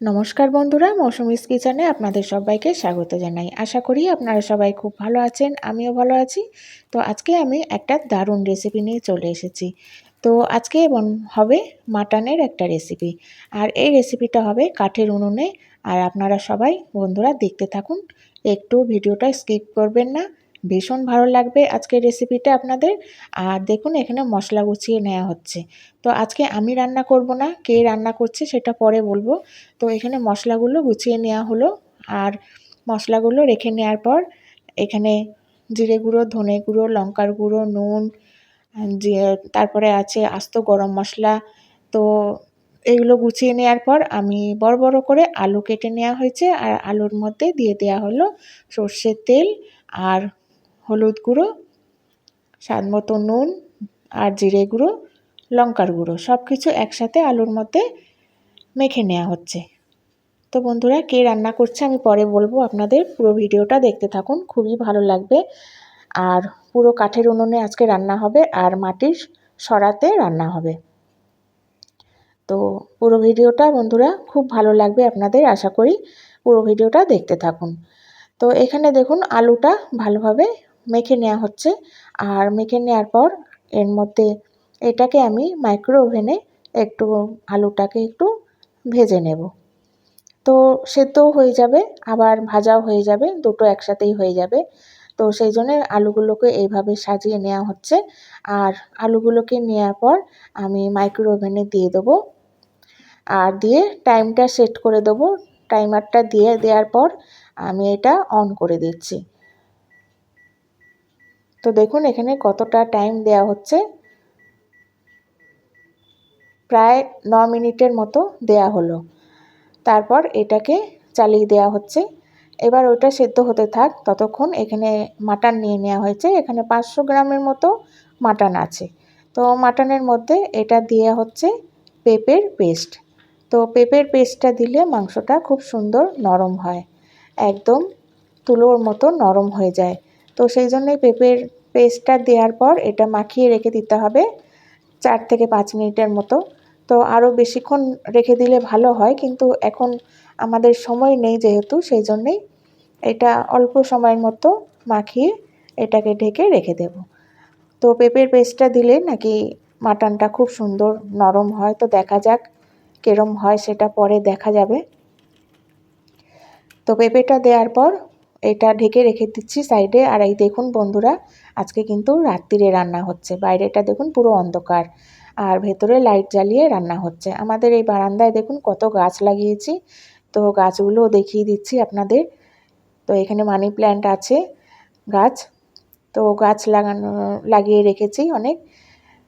নমস্কার বন্ধুরা মৌসুমিস কিচেনে আপনাদের সবাইকে স্বাগত জানাই। আশা করি আপনারা সবাই খুব ভালো আছেন, আমিও ভালো আছি। তো আজকে আমি একটা দারুণ রেসিপি নিয়ে চলে এসেছি। তো আজকে হবে মাটনের একটা রেসিপি আর এই রেসিপিটা হবে কাঠের উনুনে। আর আপনারা সবাই বন্ধুরা দেখতে থাকুন। একটু ভিডিওটা স্কিপ করবেন না। ভীষণ ভালো লাগবে আজকের রেসিপিটা আপনাদের। আর দেখুন, এখানে মশলা গুছিয়ে নেওয়া হচ্ছে। তো আজকে আমি রান্না করব না, কে রান্না করছে সেটা পরে বলব। তো এখানে মশলাগুলো গুছিয়ে নেওয়া হলো। আর মশলাগুলো রেখে নেওয়ার পর এখানে জিরে গুঁড়ো, ধনে গুঁড়ো, লঙ্কার গুঁড়ো, নুন তারপরে আছে আস্ত গরম মশলা। তো এগুলো গুছিয়ে নেওয়ার পর আমি বড় বড় করে আলু কেটে নেওয়া হয়েছে। আর আলুর মধ্যে দিয়ে দেওয়া হলো সর্ষের তেল আর হলুদ গুঁড়ো, স্বাদ মতো নুন আর জিরে গুঁড়ো, লঙ্কার গুঁড়ো। সব কিছু একসাথে আলুর মধ্যে মেখে নেওয়া হচ্ছে। তো বন্ধুরা, কে রান্না করছে আমি পরে বলব। আপনাদের পুরো ভিডিওটা দেখতে থাকুন, খুবই ভালো লাগবে। আর পুরো কাঠের উনুনে আজকে রান্না হবে আর মাটির সরাতে রান্না হবে। তো পুরো ভিডিওটা বন্ধুরা, খুব ভালো লাগবে আপনাদের, আশা করি পুরো ভিডিওটা দেখতে থাকুন। তো এখানে দেখুন, আলুটা ভালোভাবে মেখে নেওয়া হচ্ছে। আর মেখে নেওয়ার পর এর মধ্যে এটাকে আমি মাইক্রো ওভেনে একটু আলুটাকে একটু ভেজে নেব। তো সেদ্ধও হয়ে যাবে, আবার ভাজাও হয়ে যাবে, দুটো একসাথেই হয়ে যাবে। তো সেই জন্য আলুগুলোকে এইভাবে সাজিয়ে নেওয়া হচ্ছে। আর আলুগুলোকে নেওয়ার পর আমি মাইক্রো ওভেনে দিয়ে দেবো। আর দিয়ে টাইমটা সেট করে দেবো। টাইমারটা দিয়ে দেওয়ার পর আমি এটা অন করে দিচ্ছি। তো দেখুন, এখানে কতটা টাইম দেয়া হচ্ছে। প্রায় ন মিনিটের মতো দেয়া হলো। তারপর এটাকে চালিয়ে দেওয়া হচ্ছে। এবার ওটা সেদ্ধ হতে থাক। ততক্ষণ এখানে মাটন নিয়ে নেওয়া হয়েছে। এখানে পাঁচশো গ্রামের মতো মাটন আছে। তো মাটনের মধ্যে এটা দেওয়া হচ্ছে পেঁপের পেস্ট। তো পেঁপের পেস্টটা দিলে মাংসটা খুব সুন্দর নরম হয়। একদম তুলোর মতো নরম হয়ে যায়। তো সেই জন্যই পেঁপের পেস্টটা দেওয়ার পর এটা মাখিয়ে রেখে দিতে হবে চার থেকে পাঁচ মিনিটের মতো। তো আরও বেশিক্ষণ রেখে দিলে ভালো হয়, কিন্তু এখন আমাদের সময় নেই যেহেতু, সেই জন্যেই এটা অল্প সময়ের মতো মাখিয়ে এটাকে ঢেকে রেখে দেব। তো পেঁপের পেস্টটা দিলে নাকি মাটনটা খুব সুন্দর নরম হয়। তো দেখা যাক কেরম হয়, সেটা পরে দেখা যাবে। তো পেঁপেটা দেওয়ার পর এটা ঢেকে রেখে দিচ্ছি সাইডে। আর এই দেখুন বন্ধুরা আজকে কিন্তু রাত্রিরে রান্না হচ্ছে। বাইরেটা দেখুন পুরো অন্ধকার আর ভেতরে লাইট জ্বালিয়ে রান্না হচ্ছে। আমাদের এই বারান্দায় দেখুন কত গাছ লাগিয়েছি। তো গাছগুলোও দেখিয়ে দিচ্ছি আপনাদের। তো এখানে মানি প্ল্যান্ট আছে, গাছ। তো গাছ লাগানো, লাগিয়ে রেখেছি অনেক।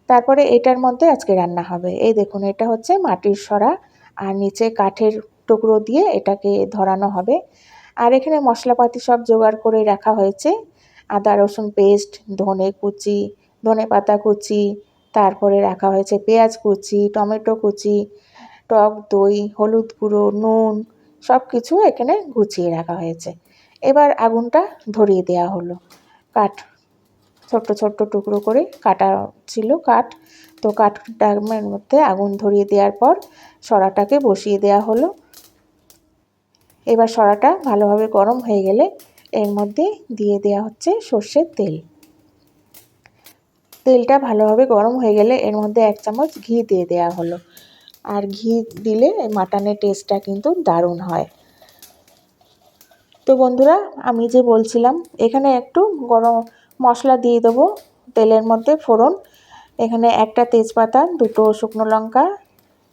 তারপরে এটার মধ্যে আজকে রান্না হবে। এই দেখুন, এটা হচ্ছে মাটির সরা আর নিচে কাঠের টুকরো দিয়ে এটাকে ধরানো হবে। আর এখানে মশলাপাতি সব জোগাড় করে রাখা হয়েছে। আদা, রসুন পেস্ট ধনে কুচি, ধনে পাতা কুচি, তারপরে রাখা হয়েছে পেঁয়াজ কুচি, টমেটো কুচি, টক দই, হলুদ গুঁড়ো, নুন সব কিছু এখানে গুছিয়ে রাখা হয়েছে। এবার আগুনটা ধরিয়ে দেওয়া হলো। কাঠ, ছোট্ট ছোট্ট টুকরো করে কাটা ছিল কাঠ। তো কাঠটার মধ্যে আগুন ধরিয়ে দেওয়ার পর সরাটাকে বসিয়ে দেওয়া হলো। এবার সরাটা ভালোভাবে গরম হয়ে গেলে এর মধ্যে দিয়ে দেওয়া হচ্ছে সর্ষের তেল। তেলটা ভালোভাবে গরম হয়ে গেলে এর মধ্যে এক চামচ ঘি দিয়ে দেওয়া হলো। আর ঘি দিলে মাটনের টেস্টটা কিন্তু দারুণ হয়। তো বন্ধুরা, আমি যে বলছিলাম, এখানে একটু গরম মশলা দিয়ে দেবো তেলের মধ্যে ফোড়ন। এখানে একটা তেজপাতা, দুটো শুকনো লঙ্কা,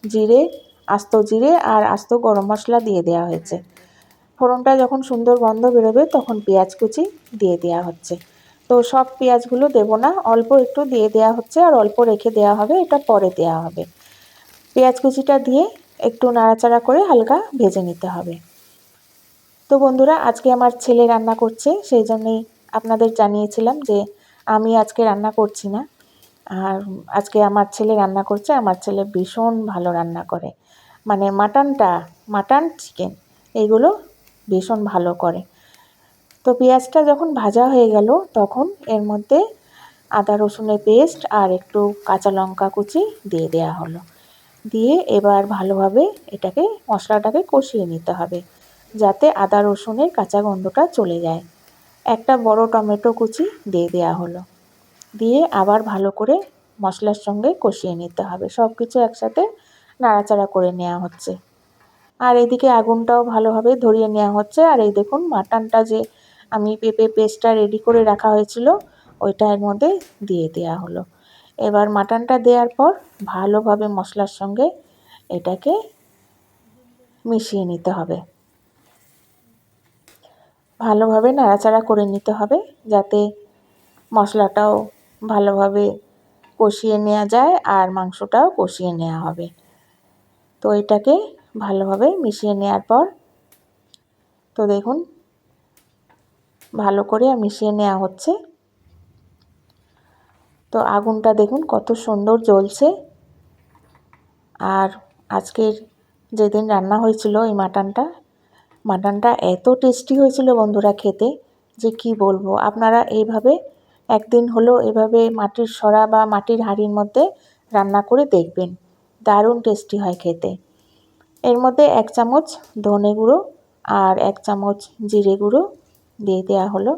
জিরে, আস্ত জিরে আর আস্ত গরম মশলা দিয়ে দেওয়া হয়েছে। ফোড়নটা যখন সুন্দর গন্ধ বেরোবে, তখন পেঁয়াজ কুচি দিয়ে দেওয়া হচ্ছে। তো সব পেঁয়াজগুলো দেব না, অল্প একটু দিয়ে দেওয়া হচ্ছে আর অল্প রেখে দেওয়া হবে, এটা পরে দেওয়া হবে। পেঁয়াজ কুচিটা দিয়ে একটু নাড়াচাড়া করে হালকা ভেজে নিতে হবে। তো বন্ধুরা, আজকে আমার ছেলে রান্না করছে, সেই জন্যেই আপনাদের জানিয়েছিলাম যে আমি আজকে রান্না করছি না। আর আজকে আমার ছেলে রান্না করছে, আমার ছেলে ভীষণ ভালো রান্না করে। মানে মাটনটা, মাটন, চিকেন, এইগুলো ভীষণ ভালো করে। তো পেঁয়াজটা যখন ভাজা হয়ে গেল, তখন এর মধ্যে আদা, রসুনের পেস্ট আর একটু কাঁচা লঙ্কা কুচি দিয়ে দেওয়া হলো। দিয়ে এবার ভালোভাবে এটাকে, মশলাটাকে কষিয়ে নিতে হবে, যাতে আদা, রসুনের কাঁচা গন্ধটা চলে যায়। একটা বড় টমেটো কুচি দিয়ে দেওয়া হলো। দিয়ে আবার ভালো করে মশলার সঙ্গে কষিয়ে নিতে হবে। সব কিছু একসাথে নাড়াচাড়া করে নেওয়া হচ্ছে। আর এদিকে আগুনটাও ভালোভাবে ধরিয়ে নেওয়া হচ্ছে। আর এই দেখুন, মাটনটা যে আমি পেঁপে পেস্টটা রেডি করে রাখা হয়েছিল, ওইটা এর মধ্যে দিয়ে দেওয়া হলো। এবার মাটনটা দেওয়ার পর ভালোভাবে মশলার সঙ্গে এটাকে মিশিয়ে নিতে হবে। ভালোভাবে নাড়াচাড়া করে নিতে হবে যাতে মশলাটাও ভালোভাবে কষিয়ে নেওয়া যায় আর মাংসটাও কষিয়ে নেওয়া হবে। তো এটাকে ভালোভাবে মিশিয়ে নেওয়ার পর, তো দেখুন, ভালো করে মিশিয়ে নেওয়া হচ্ছে। তো আগুনটা দেখুন কত সুন্দর জ্বলছে। আর আজকের যেদিন রান্না হয়েছিল এই মাটনটা মাটনটা এত টেস্টি হয়েছিল বন্ধুরা খেতে যে কি বলব। আপনারা এইভাবে একদিন হলো এভাবে মাটির সরা বা মাটির হাঁড়ির মধ্যে রান্না করে দেখবেন। দারুণ টেস্টি হয় খেতে। এর মধ্যে এক চামচ ধনে গুঁড়ো আর এক চামচ জিরে গুঁড়ো দিয়ে দেওয়া হলো।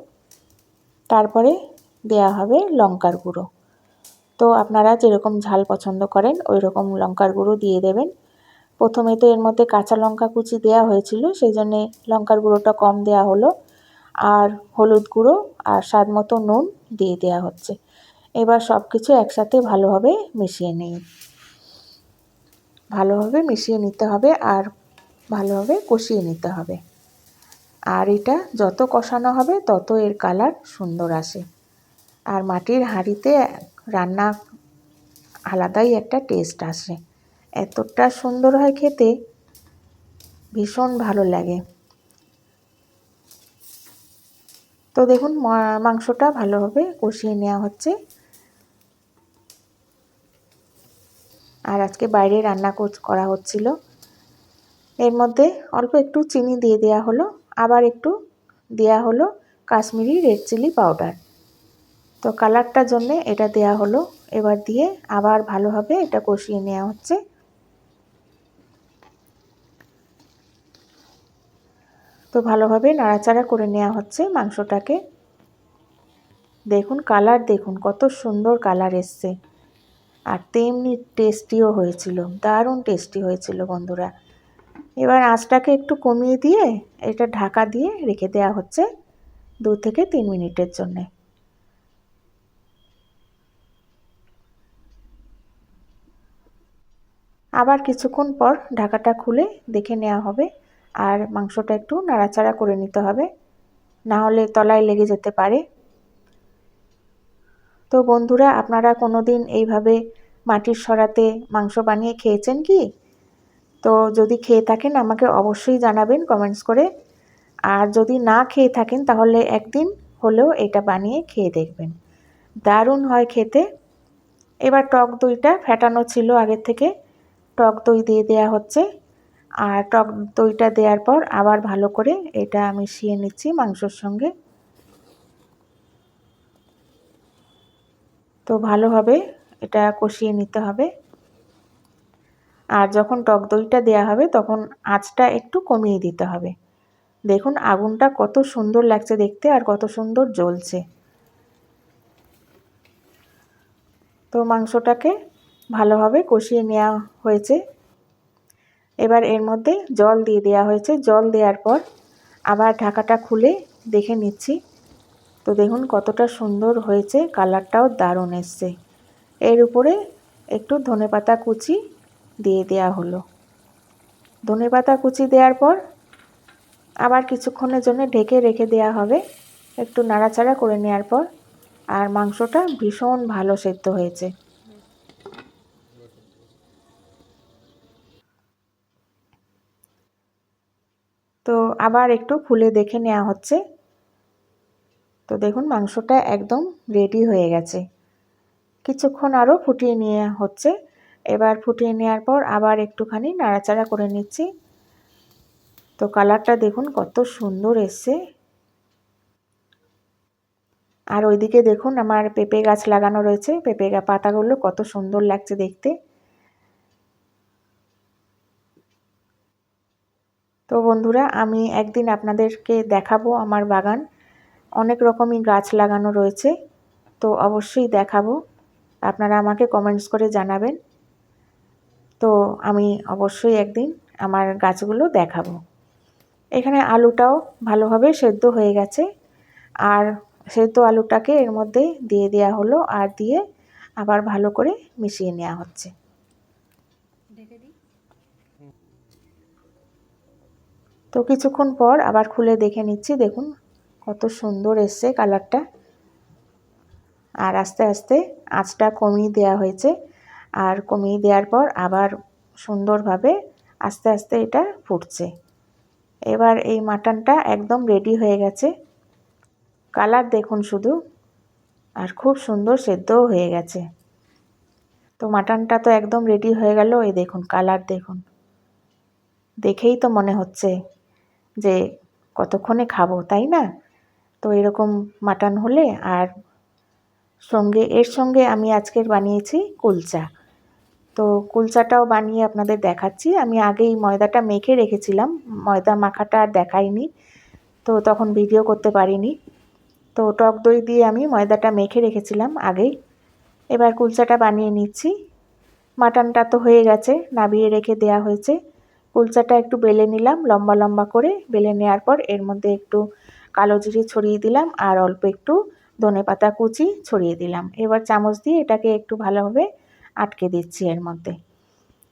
তারপরে দেয়া হবে লঙ্কার গুঁড়ো। তো আপনারা যেরকম ঝাল পছন্দ করেন ওই রকম লঙ্কার গুঁড়ো দিয়ে দেবেন। প্রথমে তো এর মধ্যে কাঁচা লঙ্কা কুচি দেওয়া হয়েছিল সেই জন্যে লঙ্কার গুঁড়োটা কম দেওয়া হলো। আর হলুদ গুঁড়ো আর স্বাদ মতো নুন দিয়ে দেওয়া হচ্ছে। এবার সব কিছু একসাথে ভালোভাবে মিশিয়ে নিই ভালোভাবে মিশিয়ে নিতে হবে আর ভালোভাবে কষিয়ে নিতে হবে। আর এটা যত কষানো হবে তত এর কালার সুন্দর আসে। আর মাটির হাঁড়িতে রান্না আলাদাই একটা টেস্ট আসে। এতটা সুন্দর হয় খেতে, ভীষণ ভালো লাগে। তো দেখুন মাংসটা ভালোভাবে কষিয়ে নেওয়া হচ্ছে। আর আজকে বাইরে রান্না করা হচ্ছিল। এর মধ্যে অল্প একটু চিনি দিয়ে দেওয়া হলো, আবার একটু দেওয়া হলো কাশ্মীরি রেড চিলি পাউডার। তো কালারটার জন্যে এটা দেয়া হলো। এবার দিয়ে আবার ভালোভাবে এটা কষিয়ে নেওয়া হচ্ছে। তো ভালোভাবে নাড়াচাড়া করে নেওয়া হচ্ছে মাংসটাকে। দেখুন, কালার দেখুন, কত সুন্দর কালার এসছে। আর তেমনি টেস্টিও হয়েছিল, দারুণ টেস্টি হয়েছিল বন্ধুরা। এবার আঁচটাকে একটু কমিয়ে দিয়ে, এটা ঢাকা দিয়ে রেখে দেওয়া হচ্ছে দু থেকে তিন মিনিটের জন্যে। আবার কিছুক্ষণ পর ঢাকাটা খুলে দেখে নেওয়া হবে, আর মাংসটা একটু নাড়াচাড়া করে নিতে হবে। না হলে তলায় লেগে যেতে পারে। তো বন্ধুরা, আপনারা কোনো দিন এইভাবে মাটির সরাতে মাংস বানিয়ে খেয়েছেন কি? তো যদি খেয়ে থাকেন, আমাকে অবশ্যই জানাবেন কমেন্টস করে। আর যদি না খেয়ে থাকেন, তাহলে একদিন হলেও এটা বানিয়ে খেয়ে দেখবেন। দারুণ হয় খেতে। এবার টক দইটা ফ্যাটানো ছিল আগের থেকে। টক দই দিয়ে দেয়া হচ্ছে। আর টক দইটা দেওয়ার পর আবার ভালো করে এটা মিশিয়ে নিচ্ছি মাংসর সঙ্গে। তো ভালোভাবে এটা কষিয়ে নিতে হবে। আর যখন টক দইটা দেওয়া হবে, তখন আঁচটা একটু কমিয়ে দিতে হবে। দেখুন আগুনটা কত সুন্দর লাগছে দেখতে আর কত সুন্দর জ্বলছে। তো মাংসটাকে ভালোভাবে কষিয়ে নেওয়া হয়েছে। এবার এর মধ্যে জল দিয়ে দেওয়া হয়েছে। জল দেওয়ার পর আবার ঢাকাটা খুলে দেখে নিচ্ছি। তো দেখুন কতটা সুন্দর হয়েছে, কালারটাও দারুণ এসছে। এর উপরে একটু ধনেপাতা কুচি দিয়ে দেয়া হলো। ধনেপাতা কুচি দেওয়ার পর আবার কিছুক্ষণের জন্য ঢেকে রেখে দেওয়া হবে। একটু নাড়াচাড়া করে নেওয়ার পর আর মাংসটা ভীষণ ভালো সেদ্ধ হয়েছে। তো আবার একটু খুলে দেখে নেওয়া হচ্ছে। তো দেখুন, মাংসটা একদম রেডি হয়ে গেছে। কিছুক্ষণ আরও ফুটিয়ে নিয়ে হচ্ছে। এবার ফুটিয়ে নেওয়ার পর আবার একটুখানি নাড়াচাড়া করে নিচ্ছি। তো কালারটা দেখুন, কত সুন্দর এসছে। আর ওইদিকে দেখুন, আমার পেঁপে গাছ লাগানো রয়েছে। পেঁপে পাতাগুলো কত সুন্দর লাগছে দেখতে। তো বন্ধুরা, আমি একদিন আপনাদেরকে দেখাবো আমার বাগান। অনেক রকমই গাছ লাগানো রয়েছে, তো অবশ্যই দেখাবো। আপনারা আমাকে কমেন্টস করে জানাবেন। তো আমি অবশ্যই একদিন আমার গাছগুলো দেখাবো। এখানে আলুটাও ভালোভাবে সেদ্ধ হয়ে গেছে। আর সেদ্ধ আলুটাকে এর মধ্যে দিয়ে দেওয়া হলো আর দিয়ে আবার ভালো করে মিশিয়ে নেওয়া হচ্ছে। তো কিছুক্ষণ পর আবার খুলে দেখে নিচ্ছি, দেখুন কত সুন্দর এসছে কালারটা। আর আস্তে আস্তে আঁচটা কমিয়ে দেওয়া হয়েছে। আর কমিয়ে দেওয়ার পর আবার সুন্দরভাবে আস্তে আস্তে এটা ফুটছে। এবার এই মাটনটা একদম রেডি হয়ে গেছে। কালার দেখুন শুধু। আর খুব সুন্দর সেদ্ধও হয়ে গেছে। তো মাটনটা তো একদম রেডি হয়ে গেল। এই দেখুন, কালার দেখুন। দেখেই তো মনে হচ্ছে যে কতক্ষণে খাব, তাই না? তো এরকম মাটন হলে আর সঙ্গে, এর সঙ্গে আমি আজকের বানিয়েছি কুলচা। তো কুলচাটাও বানিয়ে আপনাদের দেখাচ্ছি। আমি আগেই ময়দাটা মেখে রেখেছিলাম। ময়দা মাখাটা আর দেখাইনি। তো তখন ভিডিও করতে পারিনি। তো টক দই দিয়ে আমি ময়দাটা মেখে রেখেছিলাম আগেই। এবার কুলচাটা বানিয়ে নিচ্ছি। মাটনটা তো হয়ে গেছে, নাবিয়ে রেখে দেয়া হয়েছে। কুলচাটা একটু বেলে নিলাম, লম্বা লম্বা করে। বেলে নেওয়ার পর এর মধ্যে একটু কালো জিরে ছড়িয়ে দিলাম আর অল্প একটু ধনে পাতা কুচি ছড়িয়ে দিলাম। এবার চামচ দিয়ে এটাকে একটু ভালোভাবে আটকে দিচ্ছি এর মধ্যে।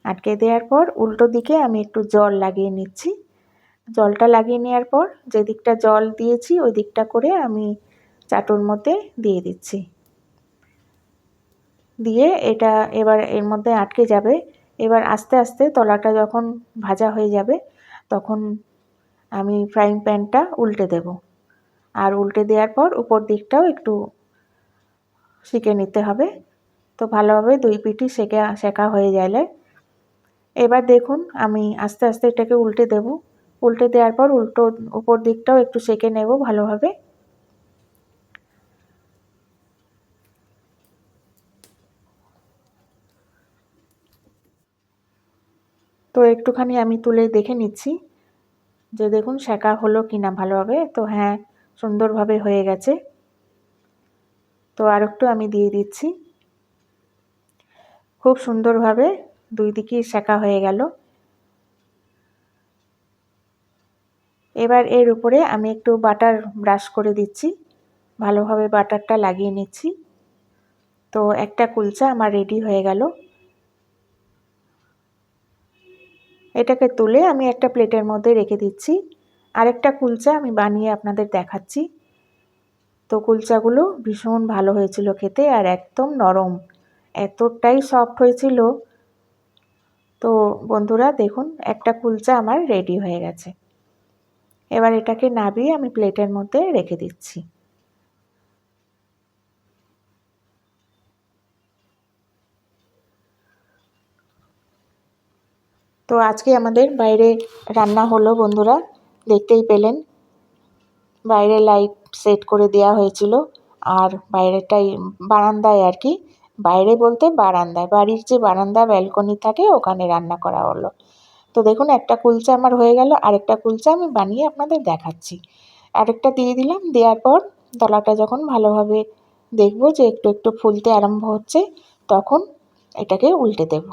আটকে দেওয়ার পর উল্টো দিকে আমি একটু জল লাগিয়ে নিচ্ছি। জলটা লাগিয়ে নেওয়ার পর যে দিকটা জল দিয়েছি, ওই দিকটা করে আমি চাটুর মধ্যে দিয়ে দিচ্ছি। দিয়ে এটা এবার এর মধ্যে আটকে যাবে। এবার আস্তে আস্তে তলাটা যখন ভাজা হয়ে যাবে, তখন আমি ফ্রাইং প্যানটা উল্টে দেব। আর উল্টে দেওয়ার পর উপর দিকটাও একটু শিখে নিতে হবে। তো ভালোভাবে দুই পিঠই সেঁকে শেখা হয়ে গেলে এবার দেখুন আমি আস্তে আস্তে এটাকে উল্টে দেব। উল্টে দেওয়ার পর উল্টো উপর দিকটাও একটু সেঁকে নেব ভালোভাবে। তো একটুখানি আমি তুলে দেখে নিচ্ছি যে দেখুন শেখা হলো কি না ভালোভাবে। তো হ্যাঁ সুন্দরভাবে হয়ে গেছে। তো আর একটু আমি দিয়ে দিচ্ছি। খুব সুন্দরভাবে দুই দিকেই শেখা হয়ে গেল। এবার এর উপরে আমি একটু বাটার ব্রাশ করে দিচ্ছি। ভালোভাবে বাটারটা লাগিয়ে নিচ্ছি। তো একটা কুলচা আমার রেডি হয়ে গেল। এটাকে তুলে আমি একটা প্লেটের মধ্যে রেখে দিচ্ছি। আরেকটা কুলচা আমি বানিয়ে আপনাদের দেখাচ্ছি। তো কুলচাগুলো ভীষণ ভালো হয়েছিল খেতে আর একদম নরম। এতটাই সফট হয়েছিল। তো বন্ধুরা, দেখুন, একটা কুলচা আমার রেডি হয়ে গেছে। এবার এটাকে নাবিয়ে আমি প্লেটের মধ্যে রেখে দিচ্ছি। তো আজকে আমাদের বাইরে রান্না হলো বন্ধুরা। দেখতেই পেলেন। বাইরে লাইট সেট করে দেওয়া হয়েছিল। আর বাইরেটাই বারান্দায় আর কি। বাইরে বলতে বারান্দায়। বাড়ির যে বারান্দা, ব্যালকনি থাকে, ওখানে রান্না করা হলো। তো দেখুন, একটা কুলচা আমার হয়ে গেল। আরেকটা কুলচা আমি বানিয়ে আপনাদের দেখাচ্ছি। আরেকটা দিয়ে দিলাম। দেওয়ার পর তলাটা যখন ভালোভাবে দেখব যে একটু একটু ফুলতে আরম্ভ হচ্ছে, তখন এটাকে উল্টে দেব।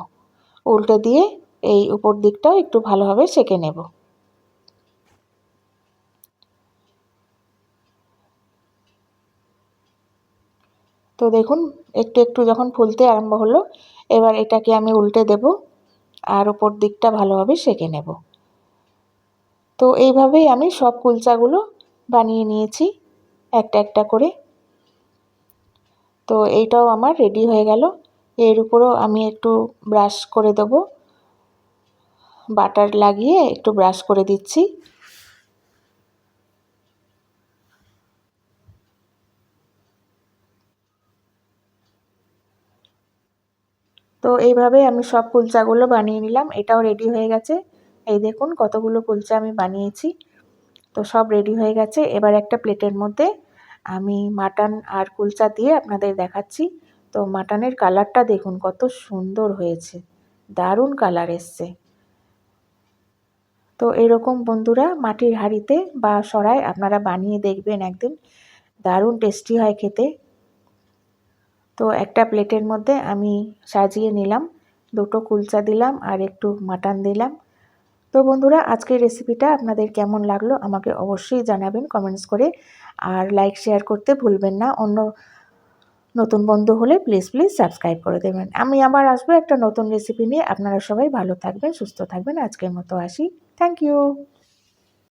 উল্টে দিয়ে এই উপর দিকটাও একটু ভালোভাবে সেঁকে নেব। তো দেখুন, একটু একটু যখন ফুলতে আরম্ভ হলো, এবার এটাকে আমি উল্টে দেব আর ওপর দিকটা ভালোভাবে সেঁকে নেব। তো এইভাবেই আমি সব কুলচাগুলো বানিয়ে নিয়েছি, একটা একটা করে। তো এইটাও আমার রেডি হয়ে গেল। এর উপরও আমি একটু ব্রাশ করে দেবো। বাটার লাগিয়ে একটু ব্রাশ করে দিচ্ছি। তো এইভাবে আমি সব কুলচাগুলো বানিয়ে নিলাম, এটাও রেডি হয়ে গেছে। এই দেখুন কতগুলো কুলচা আমি বানিয়েছি। তো সব রেডি হয়ে গেছে। এবার একটা প্লেটের মধ্যে আমি মাটন আর কুলচা দিয়ে আপনাদের দেখাচ্ছি। তো মাটনের কালারটা দেখুন কত সুন্দর হয়েছে। দারুণ কালার এসছে। তো এরকম বন্ধুরা মাটির হাঁড়িতে বা সরায় আপনারা বানিয়ে দেখবেন একদিন। দারুণ টেস্টি হয় খেতে। তো একটা প্লেটের মধ্যে আমি সাজিয়ে নিলাম, দুটো কুলচা দিলাম আর একটু মাটন দিলাম। তো বন্ধুরা, আজকের রেসিপিটা আপনাদের কেমন লাগল আমাকে অবশ্যই জানাবেন কমেন্টস করে। আর লাইক শেয়ার করতে ভুলবেন না। অন্য নতুন বন্ধু হলে প্লিজ প্লিজ সাবস্ক্রাইব করে দেবেন। আমি আবার আসব একটা নতুন রেসিপি নিয়ে। আপনারা সবাই ভালো থাকবেন, সুস্থ থাকবেন। আজকের মতো আসি। Thank you